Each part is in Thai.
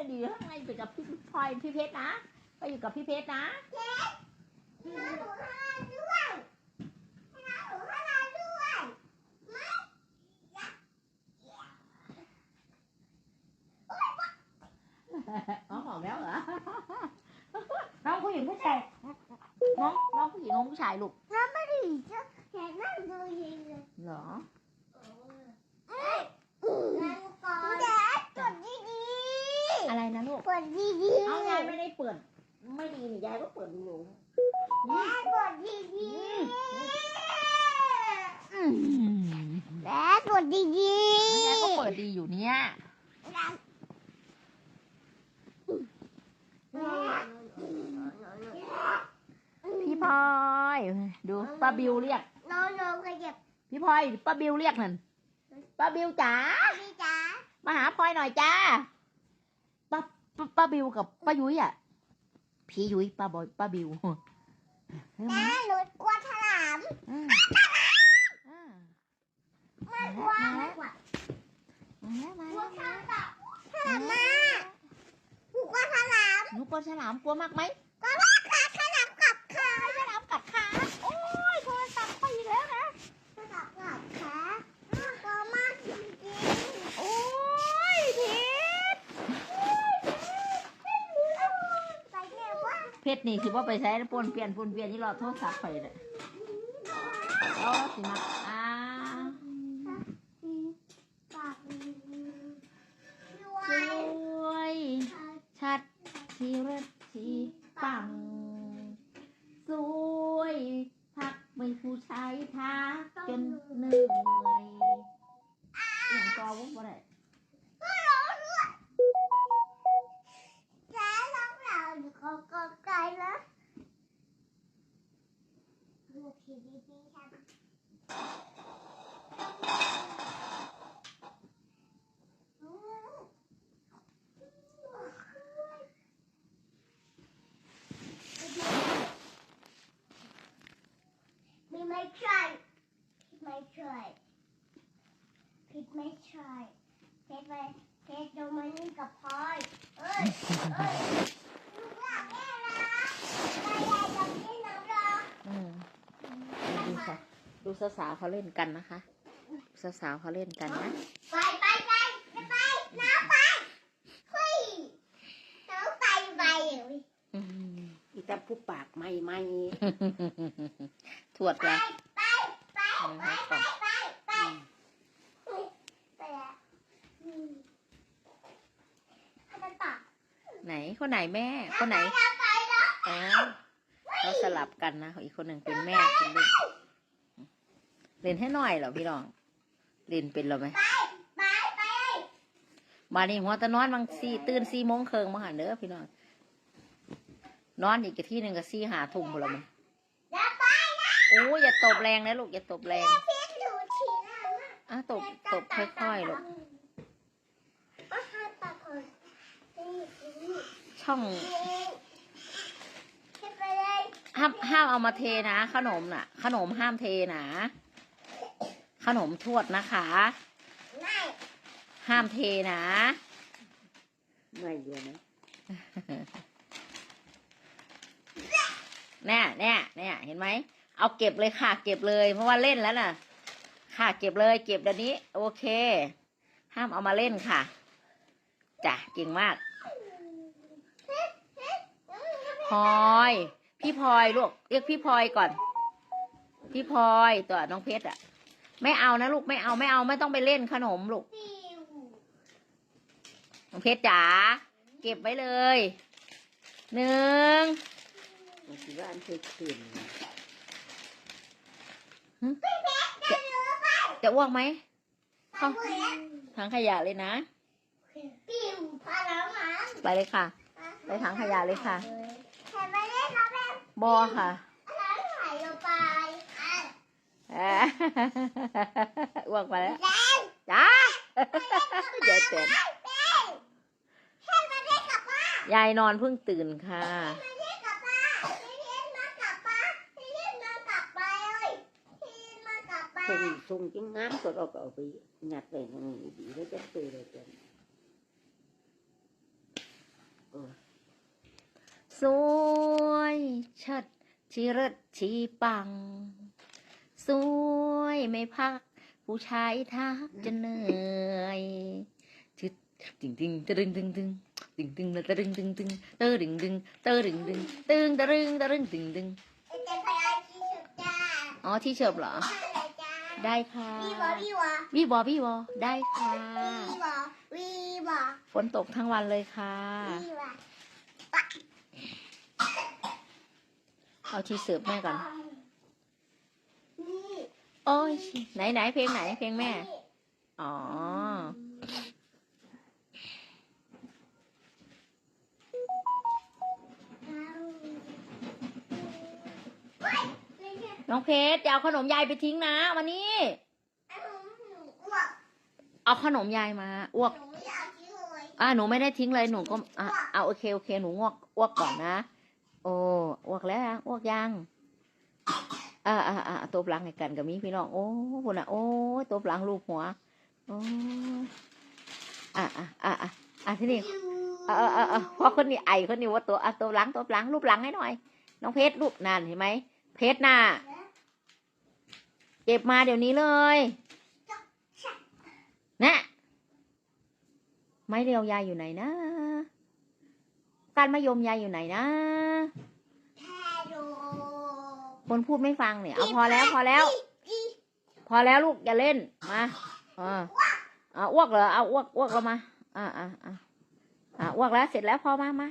มางในอยู่กับพี่พลอยพี่เพชรนะ ไปอยู่กับพี่เพชรนะน้าหนูทำงานด้วยน้าหนูทำงานด้วยไม่อกอ๋อหอมแล้วเหรอ น้องผู้หญิงผู้ชาย น้องน้องผู้หญิงน้องผู้ชายลูก น้าไม่ได้จะเห็นนั่งดูยิงเลย เหรอ เอ้ยนั่งก่อนแดดกดดีดี อะไรนะลูกกดดีดีเอายายไม่ได้เปิด ไม่ดีนี่ยายก็เปิดดูอยู่แดดกดดีดีอืมแดดกดดีดียายก็เปิดดีอยู่เนี่ยพี่พลอยดูป้าบิวเรียกน้องน้องขยับพี่พลอยป้าบิวเรียกนั่นป้าบิวจ๋าพี่จ๋ามาหาพลอยหน่อยจ้า ป้าป้าป้าบิวกับป้ายุ้ยอะพี่ยุ้ยป้าบอยป้าบิวเฮ้ยแม่มาหนูกลัวฉลามอืมอ่าไม่กลัวไม่กลัวมาแล้วมากลัวแล้วฉลามฉลามมาหนูกลัวฉลามหนูกลัวฉลามกลัวมากไหม กลัวมากค่ะฉลามกัดขา ฉลามกัดขาโอ้ยโทรศัพท์ไปอีกแล้วนะ ฉลามกัดขากลัวมากจริง โอ้ยพีท ๆไปเร็วว่า เพชร นี่คือว่าไปใช้ปนเปลี่ยนปนเปลี่ยนนี่เราโทรศัพท์ไปเลยเอาสิมาอ่าวสวยชัดทีรถทีปังสวยพักไม่ผู้ชายท้าจนเหนื่อยอย่างกอวุ้บ่ได้ เราอยู่ก็ก็ไกลแล้วดูทีวีดีครับ มีไม่ใช่ผิดไม่ใช่ผิดไม่ใช่เพชรไปเพชรดูมันนี่กับพลอยเอ้ยเอ้ยลูกหลานแม่นะไปใหญ่กับพี่น้องรอ อืมดูค่ะ ดูสาวๆเขาเล่นกันนะคะ สาวๆเขาเล่นกันนะ ไปไปไปไปไปน้ำไปเฮ้ยน้ำไปไปเลยอืมอีตาผู้ปากไม่ไม่ถวดไปละไปไปไปไปไปไปไปแล้วอืมให้มันตัดไหนคนไหนแม่ คนไหนไปแล้วไปแล้วอ๋อเขาสลับกันนะอีกคนหนึ่งเป็นแม่เป็นลูก เล่นให้หน่อยเหรอพี่น้อง เล่นเป็นเหรอไหมไปไปไปมานี่หัวแตะนอนบางสี่ตื่นสี่โมงเคิงมาหาเด้อพี่น้อง นอนอีกที่หนึ่งก็สี่หาทุ่มหมดแล้วมั้ยแล้วไปนะโอ้ยอย่าตบแรงนะลูกอย่าตบแรงพี่ถูฉีหน้ามาอะตบตบค่อยๆลูกอะให้ตาคนนี่นี่ช่องนี่ขึ้นไปเลยห้ามห้ามเอามาเทนะ ขนมน่ะ ขนมห้ามเทนะ ขนมทวดนะคะไม่ห้ามเทนะ ไม่เดียวนะแน่แน่แน่เห็นไหม เอาเก็บเลยค่ะ เก็บเลย เพราะว่าเล่นแล้วน่ะ ค่ะ เก็บเลย เก็บเดี๋ยวนี้ โอเค ห้ามเอามาเล่นค่ะ จ้ะเก่งมากพลอย พี่พลอยลูก เรียกพี่พลอยก่อน พี่พลอยตัวน้องเพชรอะ ไม่เอานะลูกไม่เอาไม่เอาไม่ต้องไปเล่นขนมลูกปิวน้องเพชรจ๋าเก็บไว้เลยหนึ่งบางทีว่าอันเคยตื่นจะรู้ไปจะอ้วกไหมไปหมดแล้วถังขยะเลยนะปิวพาแล้วมาไปเลยค่ะ ไปถังขยะเลยค่ะเห็นไหมเนี่ยครับแม่บอค่ะ แล้วไหลลงไปอะ แอะอ้วกมาแล้วแรงจ้ายายเตือนแรงให้มาเรียกกลับบ้านยายนอนเพิ่งตื่นค่ะมาเรียกกลับบ้านพี่เรียนมากลับบ้านพี่เรียนมากลับไปเลยพี่เรียนมากลับบ้าทรงนทรงจังงามก็เราก็เอาไปหยัดไปนั่นดีแล้วจะตื่นเลยจ้ะสวยเชิดชีเริดชีปังสวย ไม่พัก ผู้ชายทักจะเหนื่อยชึดติงติงตะดึงตึงตึงติงตึงตะดึงตึงตึงเตอดึงดึงเตอดึงดึงตึงตะดึงตะดึงตึงตึงจะไปเอาที่สุดจ้าอ๋อที่เฉิบเหรออะไรจ้าได้ค่ะวีวอวีวอวีบอวีบอได้ค่ะวีวอวีวอฝนตกทั้งวันเลยค่ะวีวอเอาที่เสิร์ฟแม่ก่อนนี่โอ้ยไหนไหนเพลงไหนเพลงแม่ อ๋อ น้องเพชรเอาขนมยายไปทิ้งนะวันนี้ เอาขนมยายมาอ้วก อ่าหนูไม่ได้ทิ้งเลยหนูก็อะเอาโอเคโอเคหนูงวกอ้วกก่อนนะ โอ้อ้วกแล้วอ้วกยัง อ่าอ่าอ่าตบหลังให้กันกับมีพี่น้องโอ้พุ่นอะโอ้ตบหลังลูกหัวโอ้อ่าอ่าอ่าอ่าอ่าที่นี่เออเออเออเออเพราะคนนี้ไอคนนี้ว่าตัวอะตบหลังตบหลังรูปหลังให้หน่อย น้องเพชรรูปนั่นเห็นไหมเพชรน่ะเก็บมาเดี๋ยวนี้เลยนะไม้เรียวยายอยู่ไหนนะ การมะยมยายอยู่ไหนนะ คนพูดไม่ฟังเนี่ย เอาพอแล้วพอแล้ว พอแล้วลูกอย่าเล่น มาอ่าอ่าอ้วกเหรอ เอาอ้วกอ้วกเรามา อ่าอ่าอ่าอ่าอ้วกแล้วเสร็จแล้วพอมามา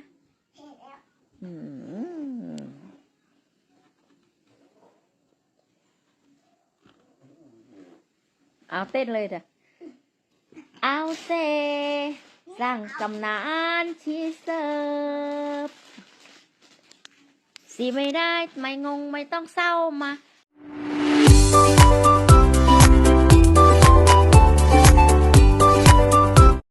เสร็จแล้วอืมเอาเต้นเลยเถอะเอาเซสร้างกำนานที่เสิร์ฟ สีไม่ได้ไม่งงไม่ต้องเศร้ามา